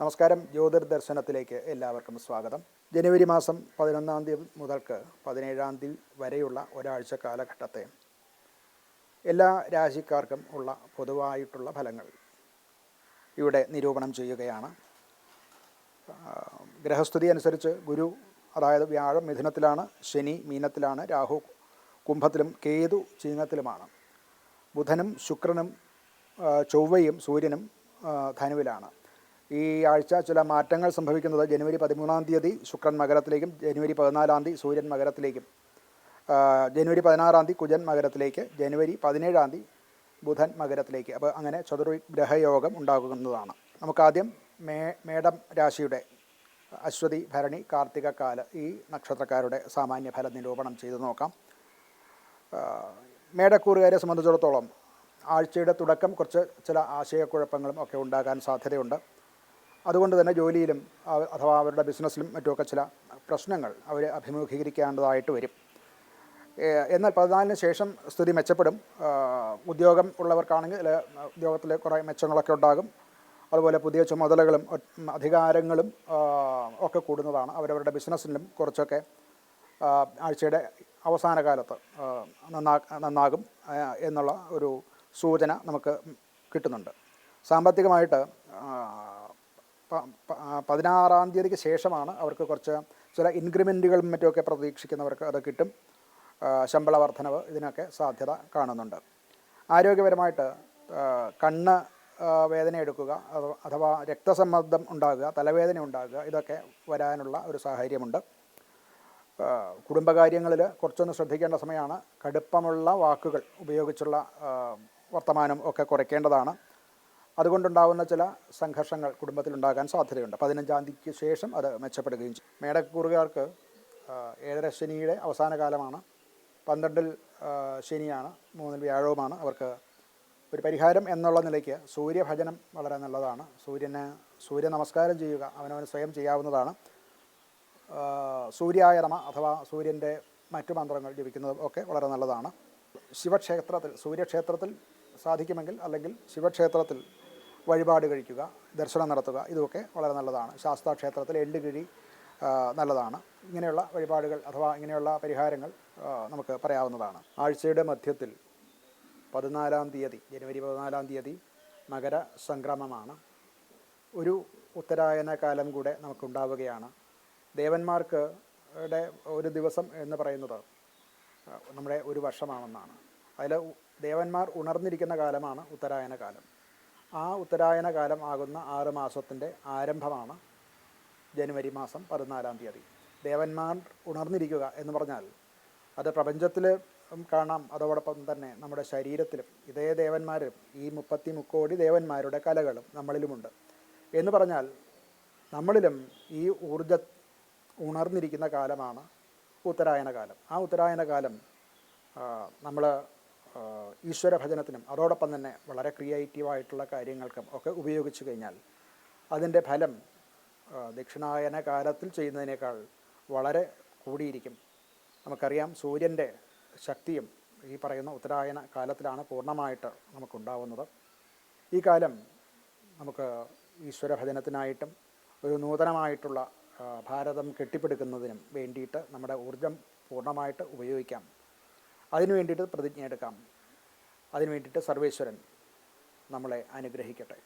നമസ്കാരം. ജ്യോതിർ ദർശനത്തിലേക്ക് എല്ലാവർക്കും സ്വാഗതം. ജനുവരി മാസം പതിനൊന്നാം തീയതി മുതൽക്ക് പതിനേഴാം തീയതി വരെയുള്ള ഒരാഴ്ച കാലഘട്ടത്തെ എല്ലാ രാശിക്കാർക്കും ഉള്ള പൊതുവായിട്ടുള്ള ഫലങ്ങൾ ഇവിടെ നിരൂപണം ചെയ്യുകയാണ്. ഗ്രഹസ്ഥിതി അനുസരിച്ച് ഗുരു അതായത് വ്യാഴം മിഥുനത്തിലാണ് ശനി മീനത്തിലാണ് രാഹു കുംഭത്തിലും കേതു ചിഹ്നത്തിലുമാണ് ബുധനും ശുക്രനും ചൊവ്വയും സൂര്യനും ധനുവിലാണ്. ഈ ആഴ്ച ചില മാറ്റങ്ങൾ സംഭവിക്കുന്നത് ജനുവരി പതിമൂന്നാം തീയതി ശുക്രൻ മകരത്തിലേക്കും ജനുവരി പതിനാലാം തീയതി സൂര്യൻ മകരത്തിലേക്കും. ജനുവരി പതിനാറാം തീയതി കുജൻ മകരത്തിലേക്ക് ജനുവരി പതിനേഴാം തീയതി ബുധൻ മകരത്തിലേക്ക്. അപ്പോൾ അങ്ങനെ ചതുർഗ്രഹയോഗം ഉണ്ടാകുന്നതാണ്. നമുക്കാദ്യം മേ മേടം രാശിയുടെ അശ്വതി ഭരണി കാർത്തിക കാല ഈ നക്ഷത്രക്കാരുടെ സാമാന്യ ഫല നിരൂപണം ചെയ്തു നോക്കാം. മേടക്കൂറുകാരെ സംബന്ധിച്ചിടത്തോളം ആഴ്ചയുടെ തുടക്കം കുറച്ച് ചില ആശയക്കുഴപ്പങ്ങളും ഒക്കെ ഉണ്ടാകാൻ സാധ്യതയുണ്ട്. അതുകൊണ്ട് തന്നെ ജോലിയിലും അഥവാ അവരുടെ ബിസിനസ്സിലും മറ്റുമൊക്കെ ചില പ്രശ്നങ്ങൾ അവർ അഭിമുഖീകരിക്കേണ്ടതായിട്ട് വരും. എന്നാൽ പതിനാലിന് ശേഷം സ്ഥിതി മെച്ചപ്പെടും. ഉദ്യോഗം ഉള്ളവർക്കാണെങ്കിൽ ഉദ്യോഗത്തിലെ കുറേ മെച്ചങ്ങളൊക്കെ ഉണ്ടാകും. അതുപോലെ പുതിയ ചുമതലകളും അധികാരങ്ങളും ഒക്കെ കൂടുന്നതാണ്. അവരവരുടെ ബിസിനസ്സിലും കുറച്ചൊക്കെ ആഴ്ചയുടെ അവസാന കാലത്ത് നന്നാ നന്നാകും എന്നുള്ള ഒരു സൂചന നമുക്ക് കിട്ടുന്നുണ്ട്. സാമ്പത്തികമായിട്ട് പതിനാറാം തീയതിക്ക് ശേഷമാണ് അവർക്ക് കുറച്ച് ചില ഇൻക്രിമെന്റുകളും മറ്റുമൊക്കെ പ്രതീക്ഷിക്കുന്നവർക്ക് അത് കിട്ടും. ശമ്പള വർധനവ് ഇതിനൊക്കെ സാധ്യത കാണുന്നുണ്ട്. ആരോഗ്യപരമായിട്ട് കണ്ണ് വേദന എടുക്കുക അഥ- അഥവാ രക്തസമ്മർദ്ദം ഉണ്ടാകുക തലവേദന ഉണ്ടാകുക ഇതൊക്കെ വരാനുള്ള ഒരു സാഹചര്യമുണ്ട്. കുടുംബകാര്യങ്ങളിൽ കുറച്ചൊന്ന് ശ്രദ്ധിക്കേണ്ട സമയമാണ്. കടുപ്പമുള്ള വാക്കുകൾ ഉപയോഗിച്ചുള്ള വർത്തമാനം ഒക്കെ കുറയ്ക്കേണ്ടതാണ്. അതുകൊണ്ടുണ്ടാകുന്ന ചില സംഘർഷങ്ങൾ കുടുംബത്തിലുണ്ടാകാൻ സാധ്യതയുണ്ട്. പതിനഞ്ചാം തീയതിക്ക് ശേഷം അത് മെച്ചപ്പെടുകയും ചെയ്യും. മേടക്കൂറുകാർക്ക് ഏഴര ശനിയുടെ അവസാന കാലമാണ്. പന്ത്രണ്ടിൽ ശനിയാണ് മൂന്നിൽ വ്യാഴവുമാണ് അവർക്ക് ഒരു പരിഹാരം എന്നുള്ള നിലയ്ക്ക് സൂര്യഭജനം വളരെ നല്ലതാണ്. സൂര്യന് സൂര്യ നമസ്കാരം ചെയ്യുക അവനവന് സ്വയം ചെയ്യാവുന്നതാണ്. സൂര്യായ നമ അഥവാ സൂര്യന്റെ മറ്റു മന്ത്രങ്ങൾ ജപിക്കുന്നതും ഒക്കെ വളരെ നല്ലതാണ്. ശിവക്ഷേത്രത്തിൽ സൂര്യക്ഷേത്രത്തിൽ സാധിക്കുമെങ്കിൽ അല്ലെങ്കിൽ ശിവക്ഷേത്രത്തിൽ വഴിപാട് കഴിക്കുക ദർശനം നടത്തുക ഇതൊക്കെ വളരെ നല്ലതാണ്. ശാസ്താക്ഷേത്രത്തിൽ എള്ളുകിഴി എല്ലുകിഴി നല്ലതാണ്. ഇങ്ങനെയുള്ള വഴിപാടുകൾ അഥവാ ഇങ്ങനെയുള്ള പരിഹാരങ്ങൾ നമുക്ക് പറയാവുന്നതാണ്. ആഴ്ചയുടെ മധ്യത്തിൽ പതിനാലാം തീയതി ജനുവരി പതിനാലാം തീയതി മകര സംക്രമമാണ്. ഒരു ഉത്തരായന കാലം കൂടെ നമുക്കുണ്ടാവുകയാണ്. ദേവന്മാർക്ക് ഒരു ദിവസം എന്ന് പറയുന്നത് നമ്മുടെ ഒരു വർഷമാണെന്നാണ്. അതിൽ ദേവന്മാർ ഉണർന്നിരിക്കുന്ന കാലമാണ് ഉത്തരായന കാലം. ആ ഉത്തരായന കാലം ആകുന്ന ആറ് മാസത്തിന്റെ ആരംഭമാണ് ജനുവരി മാസം പതിനാലാം തീയതി. ദേവന്മാർ ഉണർന്നിരിക്കുക എന്ന് പറഞ്ഞാൽ അത് പ്രപഞ്ചത്തിൽ കാണാം. അതോടൊപ്പം തന്നെ നമ്മുടെ ശരീരത്തിലും ഇതേ ദേവന്മാരും ഈ മുപ്പത്തി മുക്കോടി ദേവന്മാരുടെ കലകളും നമ്മളിലുമുണ്ട്. എന്ന് പറഞ്ഞാൽ നമ്മളിലും ഈ ഊർജ ഉണർന്നിരിക്കുന്ന കാലമാണ് ഉത്തരായന കാലം ആ ഉത്തരായന കാലം നമ്മൾ ഈശ്വര ഭജനത്തിനും അതോടൊപ്പം തന്നെ വളരെ ക്രിയേറ്റീവായിട്ടുള്ള കാര്യങ്ങൾക്കും ഒക്കെ ഉപയോഗിച്ചു കഴിഞ്ഞാൽ അതിന്റെ ഫലം ദക്ഷിണായന കാലത്തിൽ ചെയ്യുന്നതിനേക്കാൾ വളരെ കൂടിയിരിക്കും. നമുക്കറിയാം സൂര്യന്റെ ശക്തിയും ഈ പറയുന്ന ഉത്തരായന കാലത്തിലാണ് പൂർണമായിട്ട് നമുക്കുണ്ടാവുന്നത്. ഈ കാലം നമുക്ക് ഈശ്വര ഭജനത്തിനായിട്ടും ഒരു നൂതനമായിട്ടുള്ള ഭാരതം കെട്ടിപ്പടുക്കുന്നതിനും വേണ്ടിയിട്ട് നമ്മുടെ ഊർജം പൂർണമായിട്ട് ഉപയോഗിക്കാം. അതിനു വേണ്ടിയിട്ട് പ്രതിജ്ഞ എടുക്കാം. അതിനു വേണ്ടിയിട്ട് സർവേശ്വരൻ നമ്മളെ അനുഗ്രഹിക്കട്ടെ.